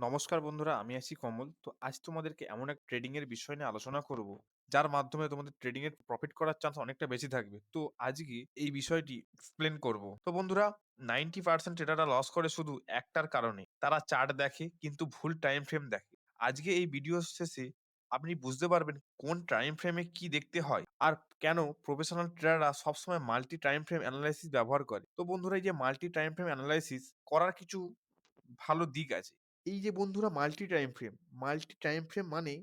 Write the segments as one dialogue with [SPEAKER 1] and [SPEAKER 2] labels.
[SPEAKER 1] নমস্কার বন্ধুরা, আমি আছি কমল। তো আজ তোমাদেরকে এমন এক ট্রেডিং এর বিষয় নিয়ে আলোচনা করব, যার মাধ্যমে তোমাদের ট্রেডিং এর প্রফিট করার চান্স অনেকটা বেশি থাকবে। তো আজকে এই বিষয়টি এক্সপ্লেন করব। তো বন্ধুরা 90% ট্রেডাররা লস করে শুধু একটার কারণে। তারা চার্ট দেখে কিন্তু ভুল টাইম ফ্রেম দেখে। আজকে এই ভিডিও শেষে আপনি বুঝতে পারবেন কোন টাইম ফ্রেমে কি দেখতে হয় আর কেন প্রফেশনাল ট্রেডাররা সবসময় মাল্টি টাইম ফ্রেম অ্যানালাইসিস ব্যবহার করে। তো বন্ধুরা এই যে মাল্টি টাইম ফ্রেম অ্যানালাইসিস করার কিছু ভালো দিক আছে। এই যে বন্ধুরা multi time frame, multi time frame মানে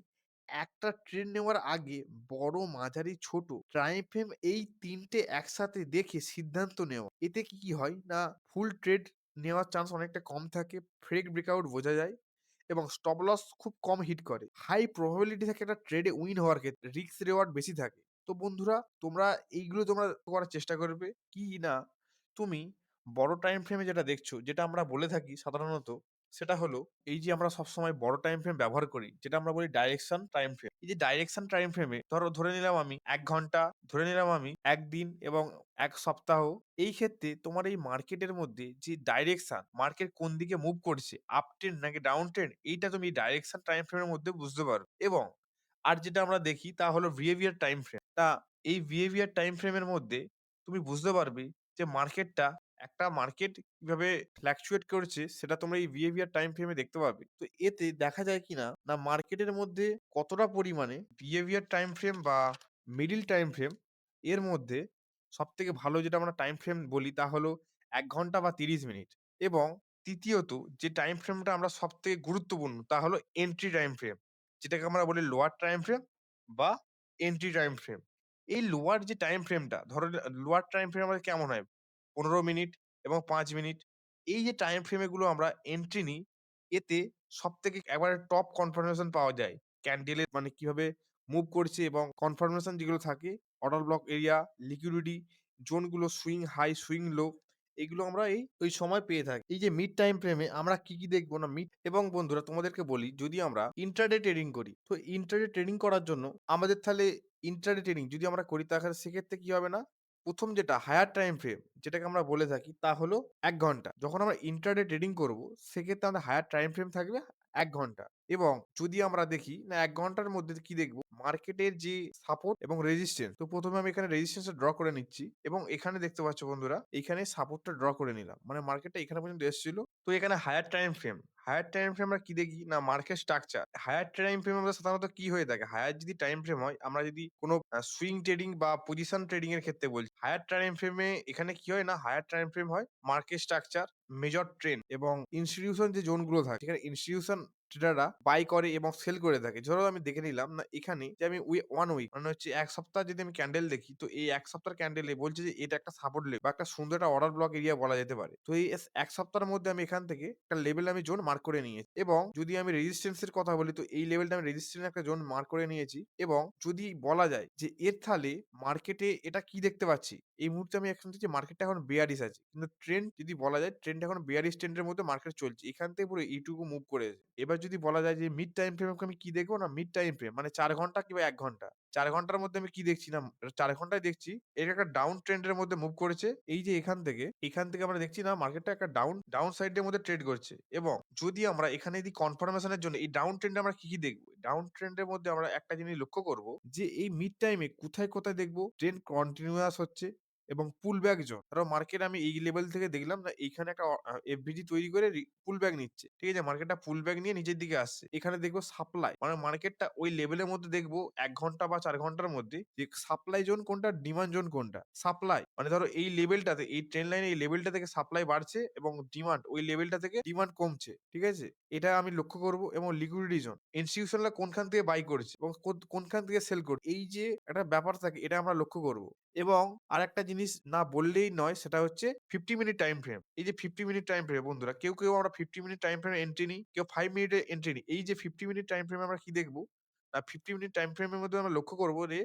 [SPEAKER 1] একটা ট্রেড নেওয়ার আগে বড়, মাঝারি, ছোট টাইম ফ্রেম এই ৩ টে একসাথে দেখে সিদ্ধান্ত নেওয়া। এতে কি, কি হয় না ফুল ট্রেড নেওয়ার চান্স অনেকটা কম থাকে, ফ্রেক ব্রেকআউট বোঝা যায় এবং স্টপ লস খুব কম হিট করে। হাই প্রবাবিলিটি থাকে একটা ট্রেডে উইন হওয়ার ক্ষেত্রে, রিস্ক রিওয়ার্ড বেশি থাকে। তো বন্ধুরা তোমরা এইগুলো তোমরা করার চেষ্টা করবে কি না তুমি বড় টাইম ফ্রেমে যেটা দেখছ, যেটা আমরা বলে থাকি সাধারণত সেটা হলো এই যে আমরা সবসময় বড় টাইম ফ্রেম ব্যবহার করি, যেটা আমরা বলি ডাইরেকশন টাইম ফ্রেম। এই যে ডাইরেকশন টাইম ফ্রেমে ধরো ধরে নিলাম আমি এক ঘণ্টা, ধরে নিলাম আমি ১ দিন এবং এক সপ্তাহ। এই ক্ষেত্রে তোমার এই মার্কেটের মধ্যে যে ডাইরেকশন, মার্কেট কোন দিকে মুভ করছে, আপ ট্রেন্ড নাকি ডাউন ট্রেন্ড এইটা তুমি ডাইরেকশন টাইম ফ্রেমের মধ্যে বুঝতে পারো এবং আর যেটা আমরা দেখি তা হলো বিহেভিয়ার টাইম ফ্রেম। তা এই বিহেভিয়ার টাইম ফ্রেমের মধ্যে তুমি বুঝতে পারবে যে মার্কেটটা একটা মার্কেট কীভাবে ফ্ল্যাকচুয়েট করছে, সেটা তোমরা এই বিহেভিয়ার টাইম ফ্রেমে দেখতে পাবে। তো এতে দেখা যায় কিনা, না না মার্কেটের মধ্যে কতটা পরিমাণে বিহেভিয়ার টাইম ফ্রেম বা মিডিল টাইম ফ্রেম এর মধ্যে সব থেকে ভালো যেটা আমরা টাইম ফ্রেম বলি, তা হলো এক ঘণ্টা বা ৩০ মিনিট এবং তৃতীয়ত, যে টাইম ফ্রেমটা আমরা সব থেকে গুরুত্বপূর্ণ, তা হলো এন্ট্রি টাইম ফ্রেম। যেটাকে আমরা বলি লোয়ার টাইম ফ্রেম বা এন্ট্রি টাইম ফ্রেম। এই লোয়ার যে টাইম ফ্রেমটা ধরো লোয়ার টাইম ফ্রেম আমাদের কেমন হয়? ১৫ মিনিট এবং পাঁচ মিনিট। এই যে টাইম ফ্রেম এগুলো আমরা এন্ট্রি নিই, এতে সব থেকে একেবারে টপ কনফার্মেশন পাওয়া যায়। ক্যান্ডেলের মানে কীভাবে মুভ করছে এবং কনফার্মেশন যেগুলো থাকে, অর্ডার ব্লক এরিয়া, লিকুইডিটি, জোনগুলো সুইং হাই, সুইং লো এগুলো আমরা এই ওই সময় পেয়ে থাকি। এই যে মিড টাইম ফ্রেমে আমরা কি, কি দেখব না মিড এবং বন্ধুরা তোমাদেরকে বলি যদি আমরা ইন্টারডে ট্রেডিং করি, তো ইন্টারডে ট্রেডিং করার জন্য আমাদের তাহলে ইন্ট্রাডে ট্রেডিং যদি আমরা করি তাহলে সেক্ষেত্রে কি হবে না ১ম যেটা হায়ার টাইম ফ্রেম যেটাকে আমরা বলে থাকি তা হলো এক ঘণ্টা। যখন আমরা ইন্ট্রাডে ট্রেডিং করব, সেক্ষেত্রে আমাদের হায়ার টাইম ফ্রেম থাকবে এক ঘণ্টা এবং যদি আমরা দেখি, না এক ঘণ্টার মধ্যে কি দেখব মার্কেটের যে সাপোর্ট এবং রেজিস্ট্যান্স তো প্রথমে আমি এখানে রেজিস্ট্যান্সটা ড্র করে নিচ্ছি এবং এখানে দেখতে পাচ্ছ বন্ধুরা, এখানে সাপোর্টটা ড্র করে নিলাম। মানে মার্কেটটা এখানে পর্যন্ত এসেছিল তো এখানে higher time frame higher time frame আমরা কি দেখি না market structure. Higher time frame আমাদের সাধারণত কি হয়ে থাকে? হায়ার যদি টাইম ফ্রেম হয় আমরা যদি কোনো সুইং ট্রেডিং বা পজিশন ট্রেডিং এর ক্ষেত্রে বলছি। হায়ার টাইম ফ্রেমে এখানে কি হয় না হায়ার টাইম ফ্রেম হয় মার্কেট স্ট্রাকচার, মেজর ট্রেন্ড এবং ইনস্টিটিউশন যে জোনগুলো থাকে সেখানে ইনস্টিটিউশন ট্রেডাররা বাই করে এবং সেল করে থাকে। ধরো আমি দেখে নিলাম না এখানে যে আমি উই ওয়ান উইক মানে হচ্ছে এক সপ্তাহ যদি আমি ক্যান্ডেল দেখি তো এই এক সপ্তাহের ক্যান্ডেলে বলছে যে এটা একটা সাপোর্ট লেভেল বা একটা সুন্দর একটা অর্ডার ব্লক এরিয়া বলা যেতে পারে। তো এই ১ সপ্তাহের মধ্যে আমি এখান থেকে একটা লেভেল আমি জোন মার্ক করে নিয়েছি এবং যদি আমি রেজিস্ট্যান্স এর কথা বলি, তো এই লেভেলটা আমি রেজিস্ট্যান্স একটা জোন মার্ক করে নিয়েছি এবং যদি বলা যায় যে, এর তাহলে মার্কেটে এটা কি দেখতে পাচ্ছি? এই মুহূর্তে আমি এখন দেখছি মার্কেটটা এখন বেয়ারিশ আছে। কিন্তু ট্রেন্ড যদি বলা যায় ট্রেন্ড এখন বেয়ারিশ ট্রেন্ডের মধ্যে মার্কেট চলছে। এখান থেকে পুরো এইটুকু মুভ করেছে। এবার যদি বলা যায় যে মিড টাইম ফ্রেম আমি কি দেখব না মিড টাইম ফ্রেম মানে ৪ ঘণ্টা কিংবা ১ ঘণ্টা। ৪ ঘণ্টার মধ্যে আমি কি দেখছি না চার ঘন্টায় দেখছি এটা একটা ডাউন ট্রেন্ডের মধ্যে মুভ করেছে। এই যে এখান থেকে, এখান থেকে আমরা দেখছি না মার্কেটটা একটা ডাউন ডাউন সাইড এর মধ্যে ট্রেড করছে এবং যদি আমরা এখানে যদি কনফার্মেশনের জন্য এই ডাউন ট্রেন্ডে আমরা কি, কি দেখব? ডাউন ট্রেন্ড এর মধ্যে আমরা একটা জিনিস লক্ষ্য করব যে এই মিড টাইমে কোথায়, কোথায় দেখব ট্রেন্ড কন্টিনিউয়াস হচ্ছে এবং পুল ব্যাক জোন। ধরো মার্কেট আমি এই লেভেল থেকে দেখলাম না এইখানে একটা এফভিজি তৈরি করে পুল ব্যাক নিচ্ছে। ঠিক আছে? মার্কেটটা পুল ব্যাক নিয়ে নিচের দিকে আসছে। এখানে দেখব সাপ্লাই মানে মার্কেটটা ওই লেভেলের মধ্যে দেখব এক ঘণ্টা বা চার ঘণ্টার মধ্যে যে সাপ্লাই জোন কোনটা, ডিমান্ড জোন কোনটা। সাপ্লাই মানে ধরো এই লেভেলটাতে এই ট্রেন লাইনে এই লেভেলটা থেকে সাপ্লাই বাড়ছে এবং ডিমান্ড ওই লেভেলটা থেকে ডিমান্ড কমছে। ঠিক আছে? এটা আমি লক্ষ্য করব এবং লিকুইডিটি জোন ইনস্টিটিউশনরা কোনখান থেকে বাই করছে এবং কোন কোনখান থেকে সেল করছে। এই যে একটা ব্যাপার থাকে এটা আমরা লক্ষ্য করব। এবং আরেকটা জিনিস না বললেই নয় সেটা হচ্ছে 50 মিনিট টাইম ফ্রেম। এই যে 50 মিনিট টাইম ফ্রেম বন্ধুরা কেউ, কেউ আমরা 50 মিনিট টাইম ফ্রেমে এন্ট্রি নিই, কেউ ফাইভ মিনিটের এন্ট্রি নিই। এই যে 50 মিনিট টাইম ফ্রেমে আমরা কি দেখব আ 50 মিনিট টাইম ফ্রেমের মধ্যে আমরা লক্ষ্য করব যে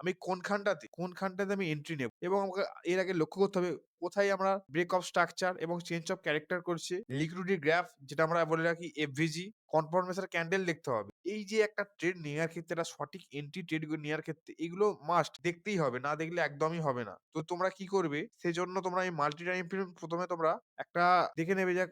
[SPEAKER 1] আমি কোনখানটাতে, কোনখানটাতে আমি এন্ট্রি নেব এবং আমাকে এর আগে লক্ষ্য করতে হবে কোথায় আমরা ব্রেক অফ স্ট্রাকচার এবং চেঞ্জ অফ ক্যারেক্টার করছে। লিকুইডিটি গ্রাফ যেটা আমরা বলে রাখি এফভিজি, কনফার্মেশন ক্যান্ডেল দেখতে হবে। এই যে একটা ট্রেড নেওয়ার ক্ষেত্রে, একটা সঠিক এন্ট্রি ট্রেড নেওয়ার ক্ষেত্রে, এগুলো মাস্ট দেখতেই হবে। না দেখলে একদমই হবে না। তো তোমরা কি করবে? সেজন্য তোমরা এই মাল্টি টাইম প্রথমে তোমরা একটা দেখে নেবে যে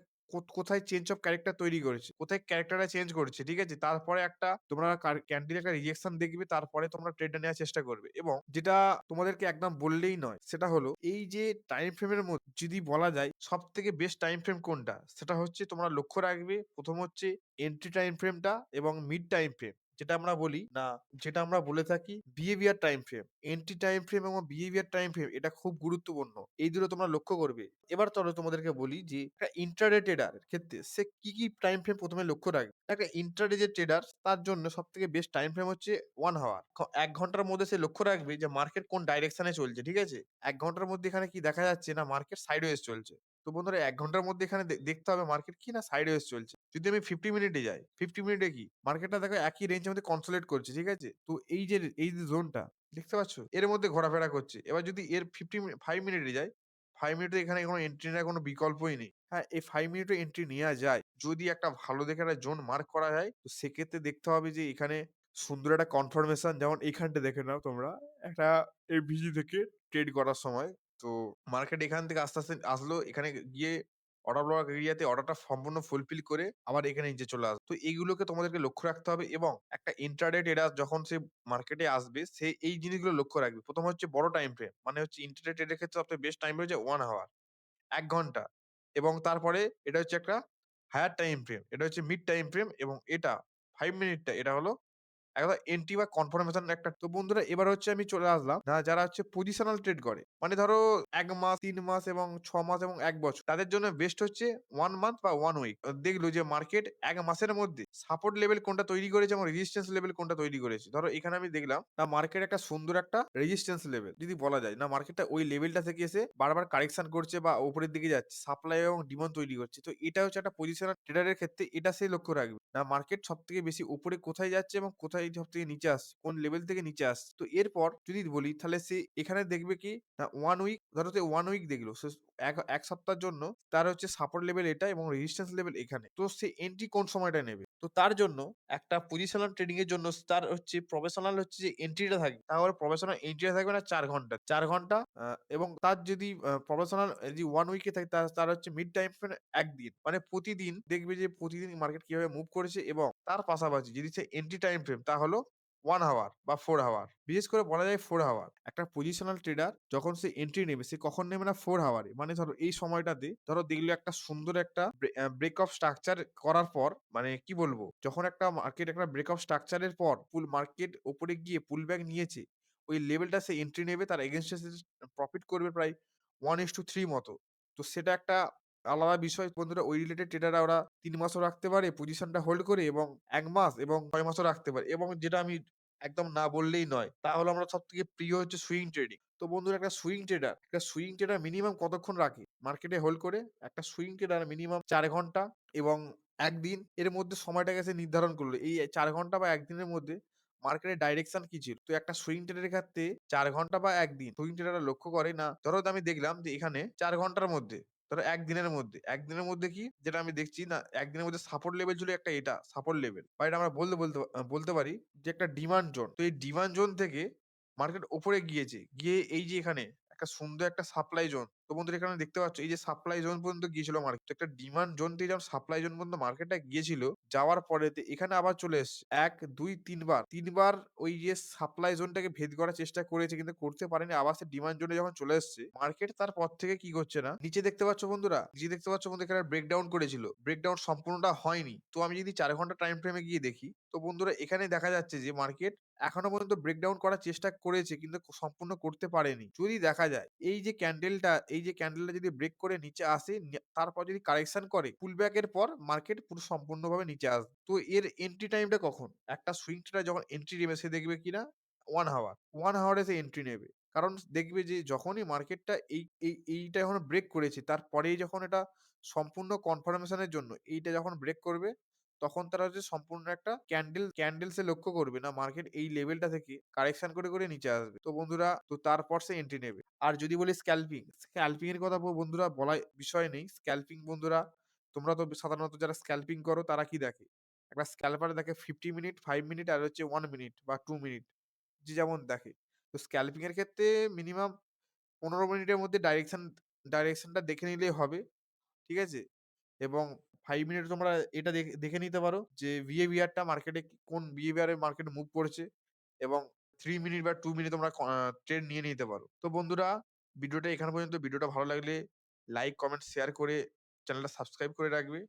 [SPEAKER 1] কোথায় চেঞ্জ অফ ক্যারেক্টার তৈরি করেছে, কোথায় ক্যারেক্টারটা চেঞ্জ করেছে, ঠিক আছে? তারপরে একটা তোমরা ক্যান্ডিল একটা রিজেকশন দেখবে তারপরে তোমরা ট্রেডটা নেওয়ার চেষ্টা করবে এবং যেটা তোমাদেরকে একদম বললেই নয় সেটা হলো এই যে টাইম ফ্রেমের মধ্যে যদি বলা যায় সব থেকে বেস্ট টাইম ফ্রেম কোনটা? সেটা হচ্ছে তোমরা লক্ষ্য রাখবে প্রথম হচ্ছে এন্ট্রি টাইম ফ্রেমটা এবং মিড টাইম ফ্রেম। যেটা আমরা বলি না যেটা আমরা বলে থাকি behaviour time frame. Entry time frame এবং বিহেভিয়ার টাইম ফ্রেম এটা খুব গুরুত্বপূর্ণ। এই দুটো তোমরা লক্ষ্য করবে। এবার চলো তোমাদেরকে বলি যে একটা ইন্টারডে ট্রেডার ক্ষেত্রে সে কি, কি টাইম ফ্রেম প্রথমে লক্ষ্য রাখবে? একটা ইন্ট্রাডে যে ট্রেডার তার জন্য সব থেকে বেস্ট টাইম ফ্রেম হচ্ছে ওয়ান হাওয়ার। এক ঘণ্টার মধ্যে সে লক্ষ্য রাখবে যে মার্কেট কোন ডাইরেকশন চলছে, ঠিক আছে? এক ঘণ্টার মধ্যে এখানে কি দেখা যাচ্ছে না মার্কেট সাইডওয়েজ চলছে। তো বন্ধুরা ১ ঘণ্টার মধ্যে এখানে দেখতে হবে মার্কেট কি না সাইডওয়েজ চলছে। যদি আমি 50 মিনিটে যাই, 50 মিনিটে কি? মার্কেটটা দেখো একই রেঞ্জের মধ্যে কনসোলিডেট করছে, ঠিক আছে? তো এই যে এই যে জোনটা দেখতে পাচ্ছ? এর মধ্যে ঘোরাফেরা করছে। এবার যদি এর 50 মি 5 মিনিটে যাই, 5 মিনিটে এখানে কোনো এন্ট্রি নেওয়ার কোনো বিকল্পই নেই। হ্যাঁ, এই ফাইভ মিনিটে এন্ট্রি নেওয়া যায়। যদি একটা ভালো দেখে একটা জোন মার্ক করা যায়, তো সেক্ষেত্রে দেখতে হবে যে এখানে সুন্দর একটা কনফার্মেশন যেমন এখানটা দেখে নাও তোমরা। একটা এভিজি থেকে ট্রেড করার সময়। তো মার্কেট এখান থেকে আস্তে, আস্তে আসলো। এখানে গিয়ে অর্ডার ব্লক এরিয়াতে অর্ডারটা সম্পূর্ণ ফুলফিল করে আবার এখানে নিচে চলে আসবে। তো এইগুলোকে তোমাদেরকে লক্ষ্য রাখতে হবে এবং একটা ইন্টারডেট ট্রেডার যখন সে মার্কেটে আসবে সে এই জিনিসগুলো লক্ষ্য রাখবে। প্রথম হচ্ছে বড় টাইম ফ্রেম। মানে হচ্ছে ইন্ট্রাডে এর ক্ষেত্রে সবথেকে বেস্ট টাইম হচ্ছে ওয়ান আওয়ার এক ঘণ্টা এবং তারপরে এটা হচ্ছে একটা হায়ার টাইম ফ্রেম। এটা হচ্ছে মিড টাইম ফ্রেম এবং এটা 5 মিনিটটা এটা হলো একদম এন্ট্রি বা কনফার্মেশন একটা তো বন্ধুরা এবার হচ্ছে আমি চলে আসলাম না যারা হচ্ছে পজিশনাল ট্রেড করে। মানে ধরো ১ মাস, ৩ মাস এবং ৬ মাস এবং ১ বছর। তাদের জন্য বেস্ট হচ্ছে 1 মান্থ বা 1 উইক। দেখল যে মার্কেট ১ মাসের মধ্যে সাপোর্ট লেভেল কোনটা তৈরি করেছে এবং রেজিস্ট্যান্স লেভেল কোনটা তৈরি করেছে। ধরো এখানে আমি দেখলাম না মার্কেট একটা সুন্দর একটা রেজিস্ট্যান্স লেভেল যদি বলা যায়। না মার্কেটটা ওই লেভেলটা থেকে এসে বারবার কারেকশন করছে বা উপরের দিকে যাচ্ছে। সাপ্লাই এবং ডিমান্ড তৈরি করছে। তো এটা হচ্ছে একটা পজিশনাল ট্রেডারের ক্ষেত্রে এটা সে লক্ষ্য রাখবে। না মার্কেট সবথেকে বেশি উপরে কোথায় যাচ্ছে এবং কোথায় সবথেকে নিচে আসছে। কোন লেভেল থেকে নিচে আসছে। তো এরপর যদি বলি, তাহলে সে এখানে দেখবে কি না ওয়ান উইক ধরো সে ওয়ান উইক দেখল। এক ১ সপ্তাহের জন্য তার হচ্ছে সাপোর্ট লেভেল এটা এবং রেজিস্ট্যান্স লেভেল এখানে। তো সে এন্ট্রি কোন সময়টা নেবে? তো তার জন্য একটা পজিশনাল ট্রেডিং এর জন্য তার হচ্ছে প্রফেশনাল হচ্ছে যে এন্ট্রিটা থাকবে তাহলে প্রফেশনাল এন্ট্রিটা থাকবে না চার ঘণ্টা। চার ঘণ্টা এবং তার যদি প্রফেশনাল যদি ওয়ান উইকে থাকে, তার তার হচ্ছে মিড টাইম ফ্রেম একদিন মানে প্রতিদিন দেখবে যে প্রতিদিন মার্কেট কীভাবে মুভ করেছে এবং তার পাশাপাশি যদি সে এন্ট্রি টাইম ফ্রেম তা হলো 1 হাওয়ার বা ফোর হাওয়ার। বিশেষ করে বলা যায় ফোর হাওয়ার। একটা পজিশনাল ট্রেডার যখন সে এন্ট্রি নেবে, সে কখন নেবে না ফোর হাওয়ারে। মানে ধরো এই সময়টাতে ধরো দেখল একটা সুন্দর একটা ব্রেক অফ স্ট্রাকচার করার পর মানে কি বলব? যখন একটা মার্কেট একটা ব্রেক অফ স্ট্রাকচারের পর ফুল মার্কেট ওপরে গিয়ে পুল ব্যাক নিয়েছে। ওই লেভেলটা সে এন্ট্রি নেবে, তার এগেইনস্ট এ সে প্রফিট করবে প্রায় 1:3 মতো। তো সেটা একটা আলাদা বিষয় বন্ধুরা ওই রিলেটেড ট্রেডাররা ওরা তিন মাসও রাখতে পারে পজিশনটা হোল্ড করে এবং এক মাস এবং ৬ মাসও রাখতে পারে এবং যেটা আমি একদম না বললেই নয়। তা হলো আমরা সবথেকে প্রিয় হচ্ছে সুইং ট্রেডিং। তো বন্ধুরা একটা সুইং ট্রেডার, একটা সুইং ট্রেডার মিনিমাম কতক্ষণ রাখে? মার্কেটে হোল্ড করে একটা সুইং ট্রেডার মিনিমাম চার ঘণ্টা এবং একদিন এর মধ্যে সময়টাকে সে নির্ধারণ করল। এই চার ঘণ্টা বা একদিনের মধ্যে মার্কেটের ডাইরেকশন কি ছিল? তো একটা সুইং ট্রেডারের ক্ষেত্রে চার ঘণ্টা বা ১ দিন সুইং ট্রেডাররা লক্ষ্য করে না ধরো আমি দেখলাম যে এখানে চার ঘণ্টার মধ্যে ধরো একদিনের মধ্যে, একদিনের মধ্যে কি যেটা আমি দেখছি না একদিনের মধ্যে সাপোর্ট লেভেল ছিল একটা এটা সাপোর্ট লেভেল বা এটা আমরা বলতে বলতে বলতে পারি যে একটা ডিমান্ড জোন। তো এই ডিমান্ড জোন থেকে মার্কেট ওপরে গিয়েছে। গিয়ে এই যে এখানে একটা সুন্দর একটা সাপ্লাই জোন। তো বন্ধুরা এখানে দেখতে পাচ্ছ এই যে সাপ্লাই জোন পর্যন্ত গিয়েছিল মার্কেট। একটা ডিমান্ড জোন থেকে যখন সাপ্লাই জোন পর্যন্ত মার্কেটটা গিয়েছিল, যাওয়ার পরেতে এখানে আবার চলে এসছে। ১, ২, ৩ বার। ৩ বার ওই যে সাপ্লাই জোনটাকে ভেদ করার চেষ্টা করেছে কিন্তু করতে পারেনি। আবার সে ডিমান্ড জোনে যখন চলে এসছে, মার্কেট তারপর থেকে কি করছে না নিচে দেখতে পাচ্ছ বন্ধুরা? নিচে দেখতে পাচ্ছ বন্ধু এখানে ব্রেকডাউন করেছিল। ব্রেকডাউন সম্পূর্ণটা হয়নি। তো আমি যদি চার ঘণ্টা টাইম ফ্রেমে গিয়ে দেখি, তো বন্ধুরা এখানে দেখা যাচ্ছে যে মার্কেট এখনও পর্যন্ত ব্রেকডাউন করার চেষ্টা করেছে কিন্তু সম্পূর্ণ করতে পারেনি। যদি দেখা যায়, এই যে ক্যান্ডেলটা এই যে ক্যান্ডেলটা যদি ব্রেক করে নিচে আসে তারপর যদি কারেকশন করে পুল ব্যাক এর পর মার্কেট পুরো সম্পূর্ণভাবে নিচে আসবে। তো এর এন্ট্রি টাইমটা কখন? একটা সুইং ট্রেডার যখন এন্ট্রি নেবে, সে দেখবে কিনা 1 হাওয়ার। 1 হাওয়ারে সে এন্ট্রি নেবে। কারণ দেখবে যে যখনই মার্কেটটা এই এই, এইটা যখন ব্রেক করেছে, তারপরেই যখন এটা সম্পূর্ণ কনফার্মেশন এর জন্য, এইটা যখন ব্রেক করবে তখন তারা হচ্ছে সম্পূর্ণ একটা ক্যান্ডেল ক্যান্ডেলস লক্ষ্য করবে না মার্কেট এই লেভেলটা থেকে কারেকশন করে, করে নিচে আসবে। তো বন্ধুরা তো তারপর সে এন্ট্রি নেবে। আর যদি বলি স্ক্যালপিং, স্ক্যালপিং এর কথা বন্ধুরা বলা বিষয় নেই। স্ক্যালপিং বন্ধুরা তোমরা তো সাধারণত যারা স্ক্যালপিং করো তারা কি দেখে? একটা স্ক্যালপার দেখে 50 মিনিট, ফাইভ মিনিট আর হচ্ছে ওয়ান মিনিট বা টু মিনিট যে যেমন দেখে। তো স্ক্যালপিং এর ক্ষেত্রে মিনিমাম ১৫ মিনিটের মধ্যে ডাইরেকশন ডাইরেকশনটা দেখে নিলেই হবে। ঠিক আছে? এবং 5 মিনিট তোমরা এটা দেখে নিতে পারো যে বিহেভিয়ারটা মার্কেটে কোন বিহেভিয়ারের মার্কেট মার্কেটে মুভ করেছে এবং থ্রি মিনিট বা টু মিনিট তোমরা ট্রেন নিয়ে নিতে পারো। তো বন্ধুরা ভিডিওটা এখানে পর্যন্ত। ভিডিওটা ভালো লাগলে লাইক, কমেন্ট, শেয়ার করে চ্যানেলটা সাবস্ক্রাইব করে রাখবে।